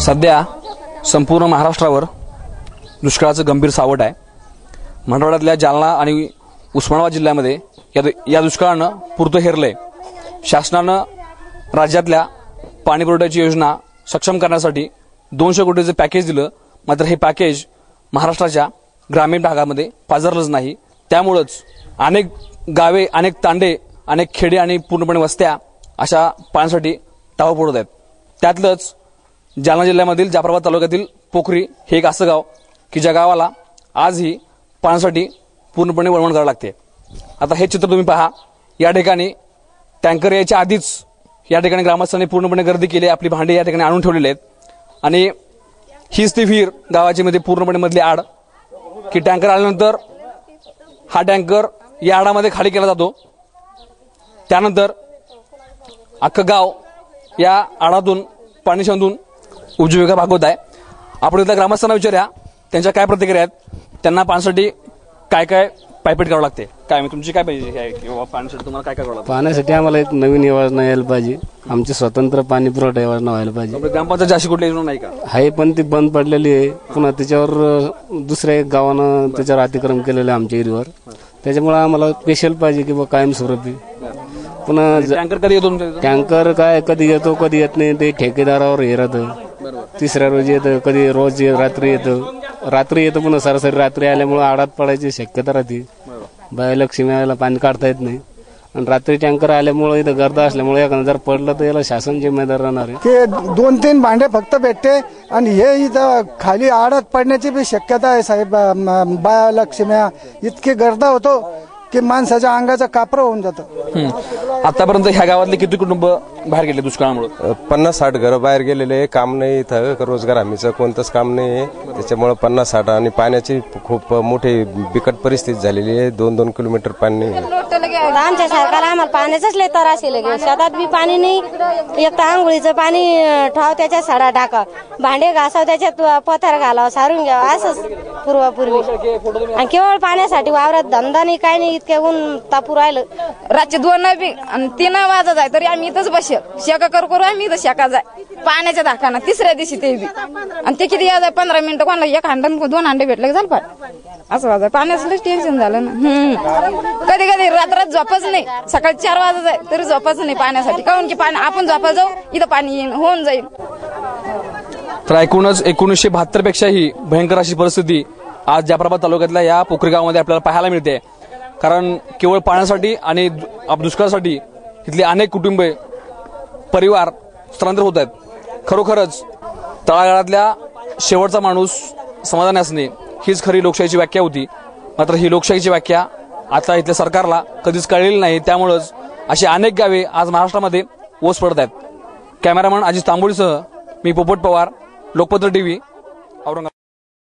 सध्या संपूर्ण महाराष्ट्रावर दुष्काळाचं गंभीर सावट आहे. मराठवाड्यातल्या जालना आणि उस्मानाबाद जिल्ह्यामध्ये या या दुष्काळानं पुरतं हेरलं आहे शासनानं राज्यातल्या पाणी पुरवठ्याची योजना सक्षम करण्यासाठी दोनशे कोटीचं पॅकेज दिलं. मात्र हे पॅकेज महाराष्ट्राच्या ग्रामीण भागामध्ये पाजरलंच नाही. त्यामुळंच अनेक गावे अनेक तांडे अनेक खेडे आणि पूर्णपणे वस्त्या अशा पाण्यासाठी टाव पडत आहेत. त्यातलंच जालना जिल्ह्यामधील जाफराबाद तालुक्यातील पोखरी हे एक असं गाव की ज्या गावाला आजही पाण्यासाठी पूर्णपणे वळवण करावं लागते. आता हे चित्र तुम्ही पहा. या ठिकाणी टँकर यायच्या आधीच या ठिकाणी ग्रामस्थांनी पूर्णपणे गर्दी केली आहे. आपली भांडी या ठिकाणी आणून ठेवलेली आहेत. आणि हीच ती विहीर गावाची मध्ये पूर्णपणे मधली आड की टँकर आल्यानंतर हा टँकर या आडामध्ये खाली केला जातो. त्यानंतर अख्खं गाव या आडातून पाणी शोधून उपजीविका भागवत आहे. आपण इथल्या ग्रामस्थांना विचारूया त्यांच्या काय प्रतिक्रिया आहेत? त्यांना पाण्यासाठी काय काय पायपीट करावं लागते? काय म्हणजे तुमची काय पाहिजे? पाण्यासाठी तुम्हाला काय काय करावं लागतं? पाण्यासाठी आम्हाला एक नवीन योजना यायला पाहिजे. आमची स्वतंत्र पाणी पुरवठा योजना व्हायला पाहिजे. आपल्या ग्रामपंचायत अशी कुठली योजना नाही का? आहे पण ती बंद पडलेली आहे. पुन्हा त्याच्यावर अं, दुसऱ्या एक गावानं त्याच्यावर अतिक्रम केलेलं आहे आमच्या एरियावर. त्याच्यामुळे आम्हाला स्पेशल पाहिजे की बा कायमस्वरूपी. पुन्हा ज- टँकर कधी येतो तुमच्या इथं? टँकर काय कधी येतो कधी येत नाही. ते ठेकेदारावर हे राहतं. तिसऱ्या रोजी येतं कधी रोज ये- रात्री येतं. रात्री येतं पुन्हा सरासरी रात्री आल्यामुळे आडात पडायची शक्यता राहते. बाय लक्ष्मी आयला पाणी काढता येत नाही. आणि रात्री टँकर आल्यामुळे इथं गर्दा असल्यामुळे एखादं जर पडलं तर याला शासन जिम्मेदार राहणार आहे. की दोन तीन भांडे फक्त भेटते आणि हे इथं खाली आडत पडण्याची बी शक्यता आहे साहेब. म- बाया लक्ष्म्या इतकी गर्दा होतो. की माणसाच्या अंगाचं कापरं होऊन जातं. हम्म. आतापर्यंत ह्या गावातले किती कुटुंब बाहेर गेले दुष्काळामुळे? पन्नास साठ घरं बाहेर गेलेले आहे. काम नाही इथं. रोजगार हमीचं कोणतंच काम नाही आहे. त्याच्यामुळं पन्नास साठ आणि पाण्याची खूप मोठी बिकट परिस्थिती झालेली आहे. दोन दोन किलोमीटर पाणी नाही. आमच्या सरकारला आम्हाला पाण्याचाच लय त्रास शेतात बी पाणी नाही. एक तर आंघोळीचं पाणी अं, ठेवावं त्याच्यात सडा टाका. भांडे घासावं त्याच्यात अं, पथर घालावं सारून घ्यावं असंच. पूर्वापूर्वी. आणि केवळ पाण्यासाठी वावरात धंदा नाही काय नाही इतक्या ऊन तापू राहिलं. रातचे दोन बी आणि तीन वाजत आहे तरी आम्ही इथंच बसेल शेका करू करू आम्ही इथं शेका जाय. पाण्याच्या धाकाना तिसऱ्या दिवशी ते बी. आणि ते किती यायचं पंधरा मिनिटं कोणाला एक हांडा दोन हांडे भेटले की झालं पाय? असं वाजाय पाण्याचं टेन्शन झालं ना. हम्म. कधी कधी रात्रात झोपच नाही. सकाळी चार वाजत आहे तरी झोपच नाही पाण्यासाठी. काहून की पाणी आपण झोपायला जाऊ इथं पाणी येईन होऊन जाईल तर एकूणच एकोणीसशे बहात्तरपेक्षाही भयंकर अशी परिस्थिती आज जाफराबाद तालुक्यातल्या या पोखरी गावामध्ये आपल्याला पाहायला मिळते. कारण केवळ पाण्यासाठी आणि दु- आप- दुष्काळासाठी इथली अनेक कुटुंबे परिवार स्थलांतर होत आहेत. खरोखरच तळागाळातल्या शेवटचा माणूस समाधानी असणे हीच खरी लोकशाहीची व्याख्या होती. मात्र ही लोकशाहीची व्याख्या आता इथल्या सरकारला कधीच कळलेली नाही. त्यामुळंच अशी अनेक गावे आज महाराष्ट्रामध्ये ओस पडत आहेत. कॅमेरामन अजित तांबोळीसह मी पोपट पवार. लोकपत्र टीव्ही औरंगाबाद